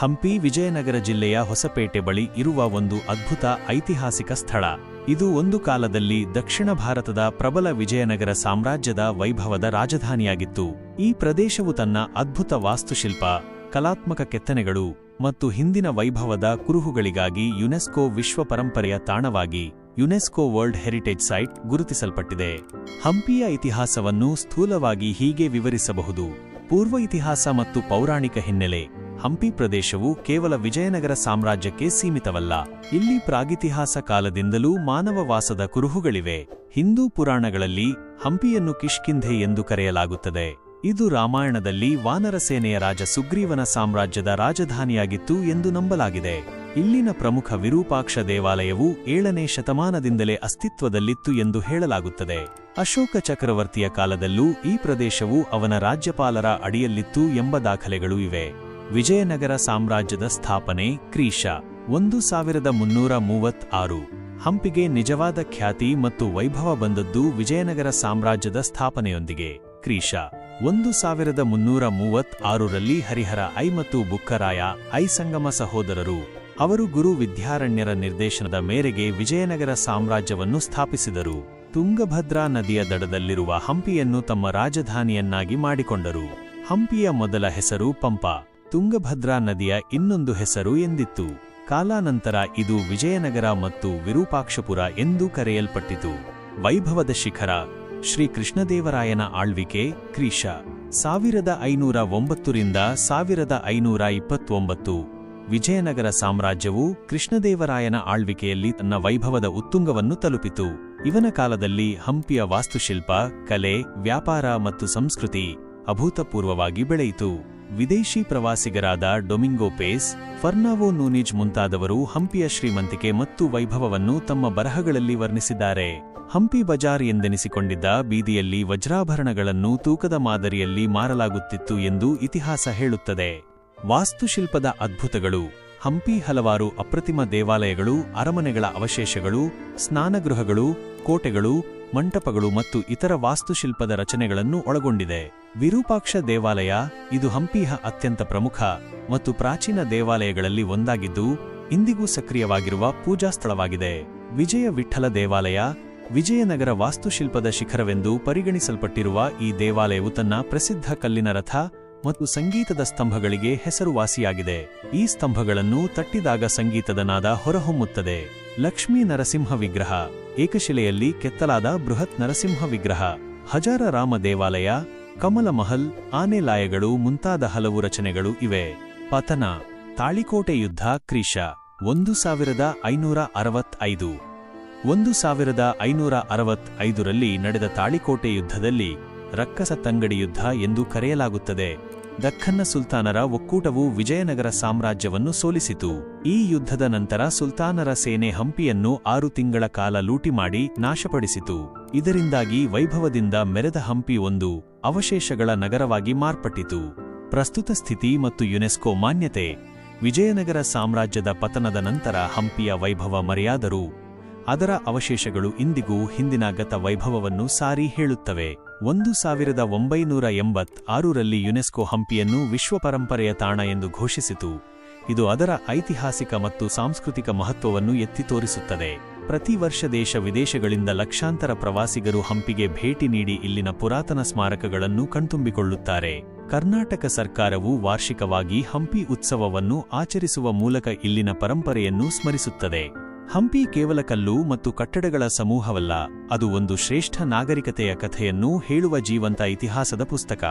ಹಂಪಿ ವಿಜಯನಗರ ಜಿಲ್ಲೆಯ ಹೊಸಪೇಟೆ ಬಳಿ ಇರುವ ಒಂದು ಅದ್ಭುತ ಐತಿಹಾಸಿಕ ಸ್ಥಳ. ಇದು ಒಂದು ಕಾಲದಲ್ಲಿ ದಕ್ಷಿಣ ಭಾರತದ ಪ್ರಬಲ ವಿಜಯನಗರ ಸಾಮ್ರಾಜ್ಯದ ವೈಭವದ ರಾಜಧಾನಿಯಾಗಿತ್ತು. ಈ ಪ್ರದೇಶವು ತನ್ನ ಅದ್ಭುತ ವಾಸ್ತುಶಿಲ್ಪ, ಕಲಾತ್ಮಕ ಕೆತ್ತನೆಗಳು ಮತ್ತು ಹಿಂದಿನ ವೈಭವದ ಕುರುಹುಗಳಿಗಾಗಿ ಯುನೆಸ್ಕೋ ವಿಶ್ವ ಪರಂಪರೆಯ ತಾಣವಾಗಿ ಯುನೆಸ್ಕೋ ವರ್ಲ್ಡ್ ಹೆರಿಟೇಜ್ ಸೈಟ್ ಗುರುತಿಸಲ್ಪಟ್ಟಿದೆ. ಹಂಪಿಯ ಇತಿಹಾಸವನ್ನು ಸ್ಥೂಲವಾಗಿ ಹೀಗೆ ವಿವರಿಸಬಹುದು. ಪೂರ್ವ ಇತಿಹಾಸ ಮತ್ತು ಪೌರಾಣಿಕ ಹಿನ್ನೆಲೆ ಹಂಪಿ ಪ್ರದೇಶವು ಕೇವಲ ವಿಜಯನಗರ ಸಾಮ್ರಾಜ್ಯಕ್ಕೆ ಸೀಮಿತವಲ್ಲ. ಇಲ್ಲಿ ಪ್ರಾಗಿತಿಹಾಸ ಕಾಲದಿಂದಲೂ ಮಾನವ ವಾಸದ ಕುರುಹುಗಳಿವೆ. ಹಿಂದೂ ಪುರಾಣಗಳಲ್ಲಿ ಹಂಪಿಯನ್ನು ಕಿಷ್ಕಿಂಧೆ ಎಂದು ಕರೆಯಲಾಗುತ್ತದೆ. ಇದು ರಾಮಾಯಣದಲ್ಲಿ ವಾನರ ಸೇನೆಯ ರಾಜ ಸುಗ್ರೀವನ ಸಾಮ್ರಾಜ್ಯದ ರಾಜಧಾನಿಯಾಗಿತ್ತು ಎಂದು ನಂಬಲಾಗಿದೆ. ಇಲ್ಲಿನ ಪ್ರಮುಖ ವಿರೂಪಾಕ್ಷ ದೇವಾಲಯವು ಏಳನೇ ಶತಮಾನದಿಂದಲೇ ಅಸ್ತಿತ್ವದಲ್ಲಿತ್ತು ಎಂದು ಹೇಳಲಾಗುತ್ತದೆ. ಅಶೋಕ ಚಕ್ರವರ್ತಿಯ ಕಾಲದಲ್ಲೂ ಈ ಪ್ರದೇಶವು ಅವನ ರಾಜ್ಯಪಾಲರ ಅಡಿಯಲ್ಲಿತ್ತು ಎಂಬ ದಾಖಲೆಗಳು ಇವೆ. ವಿಜಯನಗರ ಸಾಮ್ರಾಜ್ಯದ ಸ್ಥಾಪನೆ ಕ್ರೀಶ ಒಂದು ಸಾವಿರದ ಮುನ್ನೂರ ಮೂವತ್ ಆರು ಹಂಪಿಗೆ ನಿಜವಾದ ಖ್ಯಾತಿ ಮತ್ತು ವೈಭವ ಬಂದದ್ದು ವಿಜಯನಗರ ಸಾಮ್ರಾಜ್ಯದ ಸ್ಥಾಪನೆಯೊಂದಿಗೆ. ಕ್ರೀಶ ಒಂದು ಸಾವಿರದ ಮುನ್ನೂರ ಮೂವತ್ ಆರರಲ್ಲಿ ಹರಿಹರ ಐ ಮತ್ತು ಬುಕ್ಕರಾಯ ಐ ಸಂಗಮ ಸಹೋದರರು. ಅವರು ಗುರು ವಿದ್ಯಾರಣ್ಯರ ನಿರ್ದೇಶನದ ಮೇರೆಗೆ ವಿಜಯನಗರ ಸಾಮ್ರಾಜ್ಯವನ್ನು ಸ್ಥಾಪಿಸಿದರು. ತುಂಗಭದ್ರಾ ನದಿಯ ದಡದಲ್ಲಿರುವ ಹಂಪಿಯನ್ನು ತಮ್ಮ ರಾಜಧಾನಿಯನ್ನಾಗಿ ಮಾಡಿಕೊಂಡರು. ಹಂಪಿಯ ಮೊದಲ ಹೆಸರು ಪಂಪ. ತುಂಗಭದ್ರಾ ನದಿಯ ಇನ್ನೊಂದು ಹೆಸರು ಎಂದಿತ್ತು. ಕಾಲಾನಂತರ ಇದು ವಿಜಯನಗರ ಮತ್ತು ವಿರೂಪಾಕ್ಷಪುರ ಎಂದು ಕರೆಯಲ್ಪಟ್ಟಿತು. ವೈಭವದ ಶಿಖರ, ಶ್ರೀ ಕೃಷ್ಣದೇವರಾಯನ ಆಳ್ವಿಕೆ ಕ್ರೀಶ ಸಾವಿರದ ಐನೂರ ಒಂಬತ್ತರಿಂದ ಸಾವಿರದ ಐನೂರ ಇಪ್ಪತ್ತೊಂಬತ್ತು ವಿಜಯನಗರ ಸಾಮ್ರಾಜ್ಯವು ಕೃಷ್ಣದೇವರಾಯನ ಆಳ್ವಿಕೆಯಲ್ಲಿ ತನ್ನ ವೈಭವದ ಉತ್ತುಂಗವನ್ನು ತಲುಪಿತು. ಇವನ ಕಾಲದಲ್ಲಿ ಹಂಪಿಯ ವಾಸ್ತುಶಿಲ್ಪ, ಕಲೆ, ವ್ಯಾಪಾರ ಮತ್ತು ಸಂಸ್ಕೃತಿ ಅಭೂತಪೂರ್ವವಾಗಿ ಬೆಳೆಯಿತು. ವಿದೇಶಿ ಪ್ರವಾಸಿಗರಾದ ಡೊಮಿಂಗೋ ಪೇಸ್, ಫರ್ನಾವೋ ನೂನಿಜ್ ಮುಂತಾದವರು ಹಂಪಿಯ ಶ್ರೀಮಂತಿಕೆ ಮತ್ತು ವೈಭವವನ್ನು ತಮ್ಮ ಬರಹಗಳಲ್ಲಿ ವರ್ಣಿಸಿದ್ದಾರೆ. ಹಂಪಿ ಬಜಾರ್ ಎಂದೆನಿಸಿಕೊಂಡಿದ್ದ ಬೀದಿಯಲ್ಲಿ ವಜ್ರಾಭರಣಗಳನ್ನು ತೂಕದ ಮಾದರಿಯಲ್ಲಿ ಮಾರಲಾಗುತ್ತಿತ್ತು ಎಂದು ಇತಿಹಾಸ ಹೇಳುತ್ತದೆ. ವಾಸ್ತುಶಿಲ್ಪದ ಅದ್ಭುತಗಳು, ಹಂಪಿ ಹಲವಾರು ಅಪ್ರತಿಮ ದೇವಾಲಯಗಳು, ಅರಮನೆಗಳ ಅವಶೇಷಗಳು, ಸ್ನಾನಗೃಹಗಳು, ಕೋಟೆಗಳು ಮಂಟಪಗಳು ಮತ್ತು ಇತರ ವಾಸ್ತುಶಿಲ್ಪದ ರಚನೆಗಳನ್ನು ಒಳಗೊಂಡಿದೆ. ವಿರೂಪಾಕ್ಷ ದೇವಾಲಯ ಇದು ಹಂಪಿಯ ಅತ್ಯಂತ ಪ್ರಮುಖ ಮತ್ತು ಪ್ರಾಚೀನ ದೇವಾಲಯಗಳಲ್ಲಿ ಒಂದಾಗಿದ್ದು, ಇಂದಿಗೂ ಸಕ್ರಿಯವಾಗಿರುವ ಪೂಜಾ ಸ್ಥಳವಾಗಿದೆ. ವಿಜಯ ವಿಠಲ ದೇವಾಲಯ, ವಿಜಯನಗರ ವಾಸ್ತುಶಿಲ್ಪದ ಶಿಖರವೆಂದು ಪರಿಗಣಿಸಲ್ಪಟ್ಟಿರುವ ಈ ದೇವಾಲಯವು ತನ್ನ ಪ್ರಸಿದ್ಧ ಕಲ್ಲಿನ ರಥ ಮತ್ತು ಸಂಗೀತದ ಸ್ತಂಭಗಳಿಗೆ ಹೆಸರುವಾಸಿಯಾಗಿದೆ. ಈ ಸ್ತಂಭಗಳನ್ನು ತಟ್ಟಿದಾಗ ಸಂಗೀತದ ನಾದ ಹೊರಹೊಮ್ಮುತ್ತದೆ. ಲಕ್ಷ್ಮೀ ನರಸಿಂಹ ವಿಗ್ರಹ, ಏಕಶಿಲೆಯಲ್ಲಿ ಕೆತ್ತಲಾದ ಬೃಹತ್ ನರಸಿಂಹ ವಿಗ್ರಹ, ಹಜಾರ ರಾಮ ದೇವಾಲಯ, ಕಮಲ ಮಹಲ್ ಆನೆಲಾಯಗಳು ಮುಂತಾದ ಹಲವು ರಚನೆಗಳು ಇವೆ. ಪತನ, ತಾಳಿಕೋಟೆ ಯುದ್ಧ ಕ್ರೀಶ ಒಂದು ಸಾವಿರದ ಐನೂರ ಅರವತ್ತೈದು. ಒಂದು ಸಾವಿರದ ಐನೂರ ಅರವತ್ತೈದರಲ್ಲಿ ನಡೆದ ತಾಳಿಕೋಟೆ ಯುದ್ಧದಲ್ಲಿ ರಕ್ಕಸ ತಂಗಡಿ ಯುದ್ಧ ಎಂದು ಕರೆಯಲಾಗುತ್ತದೆ. ದಖ್ಖನ್ನ ಸುಲ್ತಾನರ ಒಕ್ಕೂಟವು ವಿಜಯನಗರ ಸಾಮ್ರಾಜ್ಯವನ್ನು ಸೋಲಿಸಿತು. ಈ ಯುದ್ಧದ ನಂತರ ಸುಲ್ತಾನರ ಸೇನೆ ಹಂಪಿಯನ್ನು ಆರು ತಿಂಗಳ ಕಾಲ ಲೂಟಿ ಮಾಡಿ ನಾಶಪಡಿಸಿತು. ಇದರಿಂದಾಗಿ ವೈಭವದಿಂದ ಮೆರೆದ ಹಂಪಿ ಒಂದು ಅವಶೇಷಗಳ ನಗರವಾಗಿ ಮಾರ್ಪಟ್ಟಿತು. ಪ್ರಸ್ತುತ ಸ್ಥಿತಿ ಮತ್ತು ಯುನೆಸ್ಕೋ ಮಾನ್ಯತೆ. ವಿಜಯನಗರ ಸಾಮ್ರಾಜ್ಯದ ಪತನದ ನಂತರ ಹಂಪಿಯ ವೈಭವ ಮರೆಯಾದರೂ ಅದರ ಅವಶೇಷಗಳು ಇಂದಿಗೂ ಹಿಂದಿನ ಗತ ವೈಭವವನ್ನು ಸಾರಿ ಹೇಳುತ್ತವೆ. ಒಂದು ಸಾವಿರದ ಒಂಬೈನೂರ ಎಂಬತ್ ಆರರಲ್ಲಿ ಯುನೆಸ್ಕೋ ಹಂಪಿಯನ್ನು ವಿಶ್ವ ಪರಂಪರೆಯ ತಾಣ ಎಂದು ಘೋಷಿಸಿತು. ಇದು ಅದರ ಐತಿಹಾಸಿಕ ಮತ್ತು ಸಾಂಸ್ಕೃತಿಕ ಮಹತ್ವವನ್ನು ಎತ್ತಿ ತೋರಿಸುತ್ತದೆ. ಪ್ರತಿ ವರ್ಷ ದೇಶ ವಿದೇಶಗಳಿಂದ ಲಕ್ಷಾಂತರ ಪ್ರವಾಸಿಗರು ಹಂಪಿಗೆ ಭೇಟಿ ನೀಡಿ ಇಲ್ಲಿನ ಪುರಾತನ ಸ್ಮಾರಕಗಳನ್ನು ಕಣ್ತುಂಬಿಕೊಳ್ಳುತ್ತಾರೆ. ಕರ್ನಾಟಕ ಸರ್ಕಾರವು ವಾರ್ಷಿಕವಾಗಿ ಹಂಪಿ ಉತ್ಸವವನ್ನು ಆಚರಿಸುವ ಮೂಲಕ ಇಲ್ಲಿನ ಪರಂಪರೆಯನ್ನು ಸ್ಮರಿಸುತ್ತದೆ. ಹಂಪಿ ಕೇವಲ ಕಲ್ಲು ಮತ್ತು ಕಟ್ಟಡಗಳ ಸಮೂಹವಲ್ಲ, ಅದು ಒಂದು ಶ್ರೇಷ್ಠ ನಾಗರಿಕತೆಯ ಕಥೆಯನ್ನು ಹೇಳುವ ಜೀವಂತ ಇತಿಹಾಸದ ಪುಸ್ತಕ.